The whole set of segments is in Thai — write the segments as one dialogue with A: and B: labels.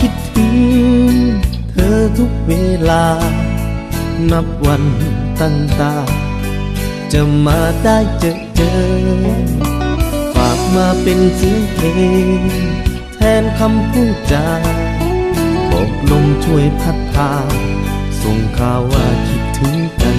A: คิดถึง เธอทุกเวลา นับวันตั้งตา จะมาได้เจอเจอ ฝากมาเป็นเสียงเพลง แทนคำพูดจาบอกลมช่วยพัดพา ส่งข่าวว่าคิดถึงกัน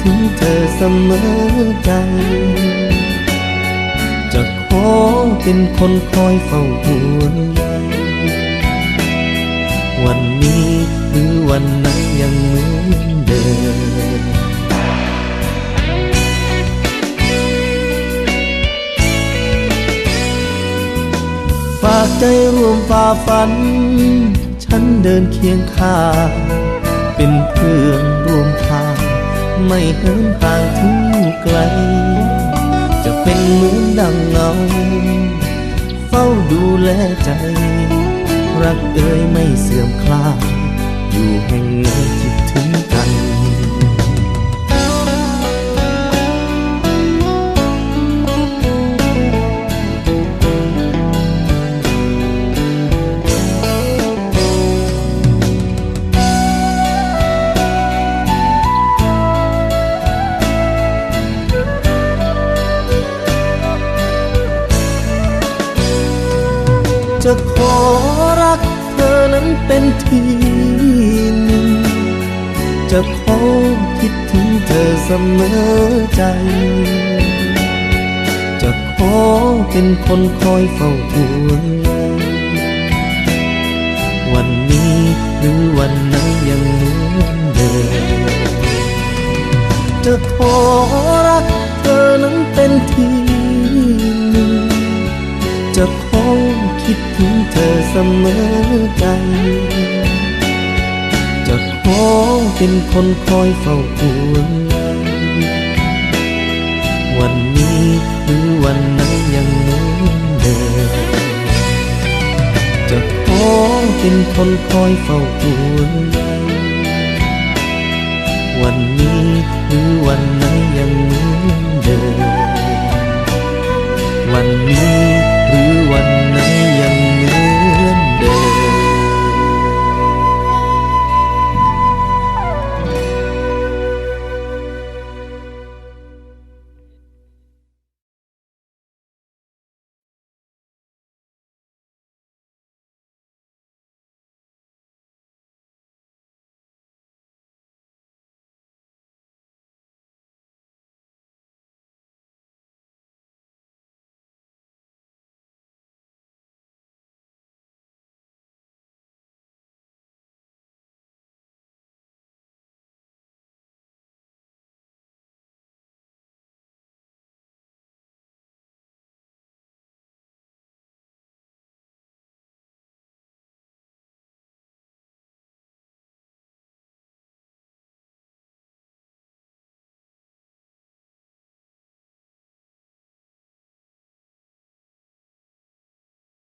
A: ถึงเธอเสมอใจ จะขอเป็นคนคอยเฝ้าห่วงใยวันนี้หรือวันไหนยังเหมือนเดิมฝากใจร่วมฝ่าฝัน ฉันเดินเคียงข้างเป็นเพื่อนร่วมทา ไม่เหินห่างถึงไกล จะเป็นเหมือนดังเงา เฝ้าดูแลใจ รักเอ่ยไม่เสื่อมคลายอยู่แห่งไหนคิดถึงกัน จะขอรักเธอนั้นเป็นทีหนึ่ง จะขอคิดถึงเธอเสมอใจ จะขอเป็นคนคอยเฝ้าห่วงใยวันนี้หรือวันไหนยังเหมือนเดิมจะขอรักเธอนั้นเป็นทีหนึ่งจะข คิดถึงเธอเสมอใจจะขอเป็นคนคอยเฝ้าห่วงใยวันนี้หรือวันไหนยังเหมือนเดิมจะขอเป็นคนคอยเฝ้าห่วงใยวันนี้หรือวัน